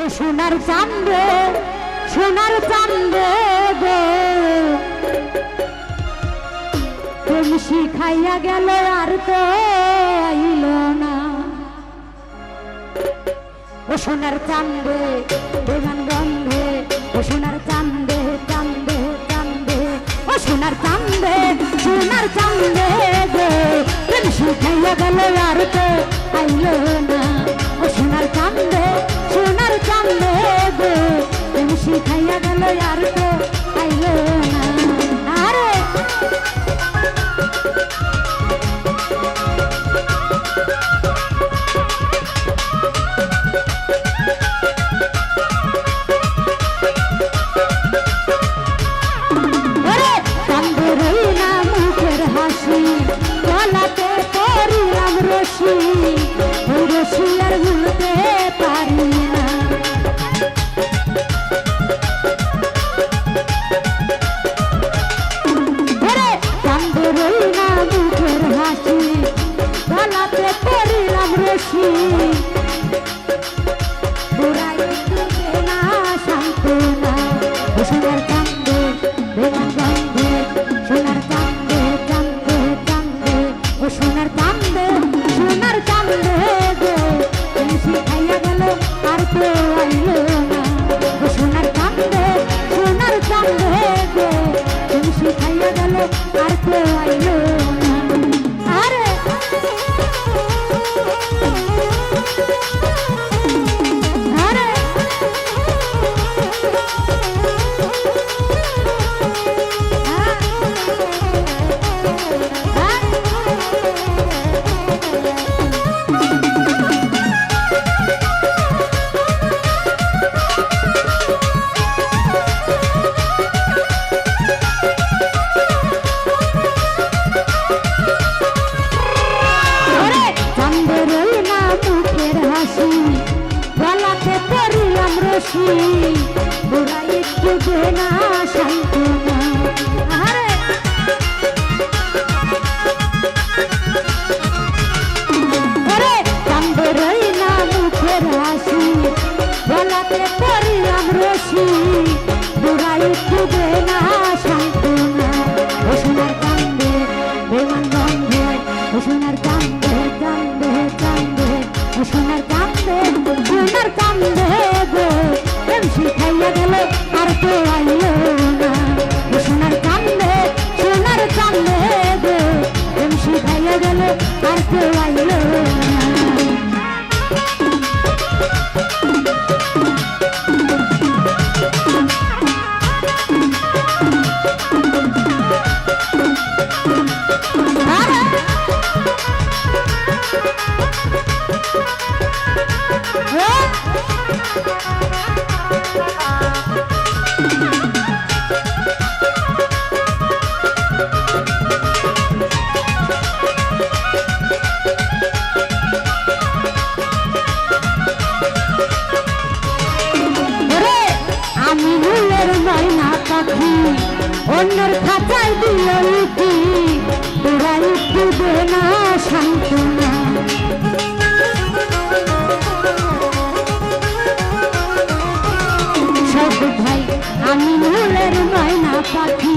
ও সোনার চান্দে সোনার চান্দে গো। তুমি শিখাইয়া গেল আর তো আইল না। ও সোনার চান্দে বেগান গন্ধে ও সোনার চান্দে চান্দে চান্দে ও সোনার চান্দে সোনার চান্দে গো। তুমি শিখাইয়া গেল আর তো আইল না। ও সোনার চান্দে শিখাইয়া গেল আর তো আইল না। আরে! ওরে কান্দের না মুখের হাসি আর তো আইল রশি বুড়াই একটু দে না। সান্ত্বনা গলাতে পরিলাম রশি বুড়াই একটু দে না অন্যের খাতায় দিল লিখি তোরা একটু দে না সান্ত্বনা। সব ভাই, আমি মূলের ময়না পাখি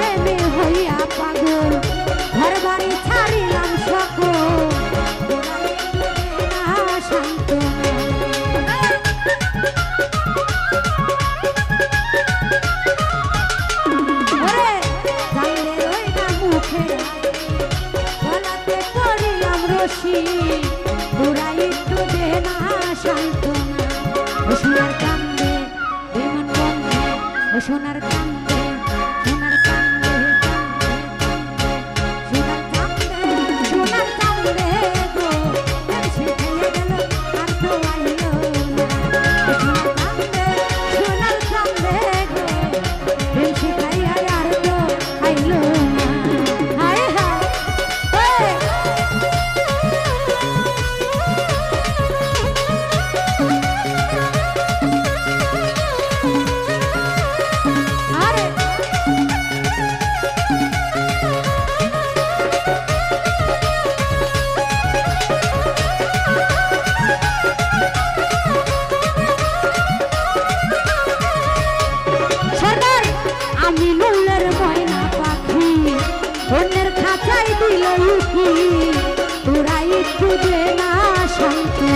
প্রেমে হইয়া পাগল ঘর বাড়ি ছাড়ি খাঁচাই দিল কি তোরাই খুঁজে না শান্তি